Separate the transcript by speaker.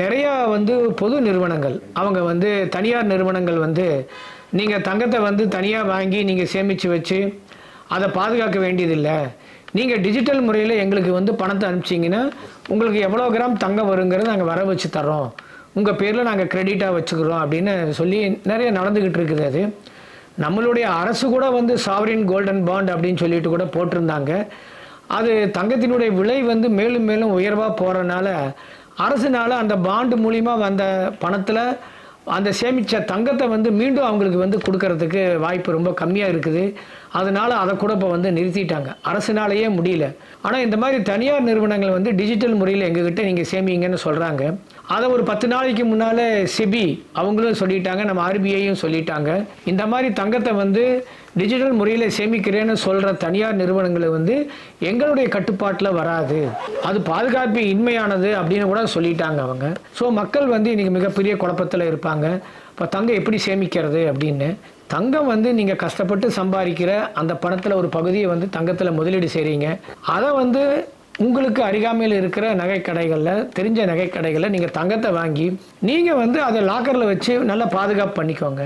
Speaker 1: நிறையா வந்து பொது நிறுவனங்கள் அவங்க வந்து தனியார் நிறுவனங்கள் வந்து நீங்கள் தங்கத்தை வந்து தனியாக வாங்கி நீங்கள் சேமித்து வச்சு அதை பாதுகாக்க வேண்டியதில்லை. நீங்கள் டிஜிட்டல் முறையில் எங்களுக்கு வந்து பணத்தை அனுப்பிச்சிங்கன்னா உங்களுக்கு எவ்வளோ கிராம் தங்கம் வருங்கிறது நாங்கள் வர வச்சு தரோம் உங்கள் பேரில் நாங்கள் கிரெடிட்டாக வச்சுக்கிறோம் அப்படின்னு சொல்லி நிறைய நடந்துக்கிட்டு இருக்குது அது. நம்மளுடைய அரசு கூட வந்து சாவரின் கோல்டன் பாண்ட் அப்படின்னு சொல்லிட்டு கூட போட்டிருந்தாங்க. அது தங்கத்தினுடைய விலை வந்து மேலும் மேலும் உயர்வாக போகிறனால அரசுனால் அந்த பாண்டு மூலிமா வந்த பணத்தில் அந்த சேமித்த தங்கத்தை வந்து மீண்டும் அவங்களுக்கு வந்து கொடுக்கறதுக்கு வாய்ப்பு ரொம்ப கம்மியாக இருக்குது. அதனால் அதை கூட இப்போ வந்து நிறுத்திட்டாங்க. அரசுனாலேயே முடியல. ஆனால் இந்த மாதிரி தனியார் நிறுவனங்கள் வந்து டிஜிட்டல் முறையில் எங்ககிட்ட நீங்கள் சேமிங்கன்னு சொல்கிறாங்க அதை ஒரு பத்து நாளைக்கு முன்னால் சிபி அவங்களும் சொல்லிட்டாங்க நம்ம ஆர்பிஐயும் சொல்லிட்டாங்க. இந்த மாதிரி தங்கத்தை வந்து டிஜிட்டல் முறையில் சேமிக்கிறேன்னு சொல்கிற தனியார் நிறுவனங்களை வந்து எங்களுடைய கட்டுப்பாட்டில் வராது. அது பாதுகாப்பு இன்மையானது அப்படின்னு கூட சொல்லிட்டாங்க அவங்க. ஸோ மக்கள் வந்து இன்றைக்கி மிகப்பெரிய குழப்பத்தில் இருப்பாங்க. இப்போ தங்கம் எப்படி சேமிக்கிறது அப்படின்னு. தங்கம் வந்து நீங்கள் கஷ்டப்பட்டு சம்பாதிக்கிற அந்த பணத்தில் ஒரு பகுதியை வந்து தங்கத்தில் முதலீடு செய்கிறீங்க அதை வந்து உங்களுக்கு அருகாமையில் இருக்கிற நகைக்கடைகளில் தெரிஞ்ச நகைக்கடைகளில் நீங்கள் தங்கத்தை வாங்கி நீங்கள் வந்து அதை லாக்கரில் வச்சு நல்லா பாதுகாப்பு பண்ணிக்கோங்க.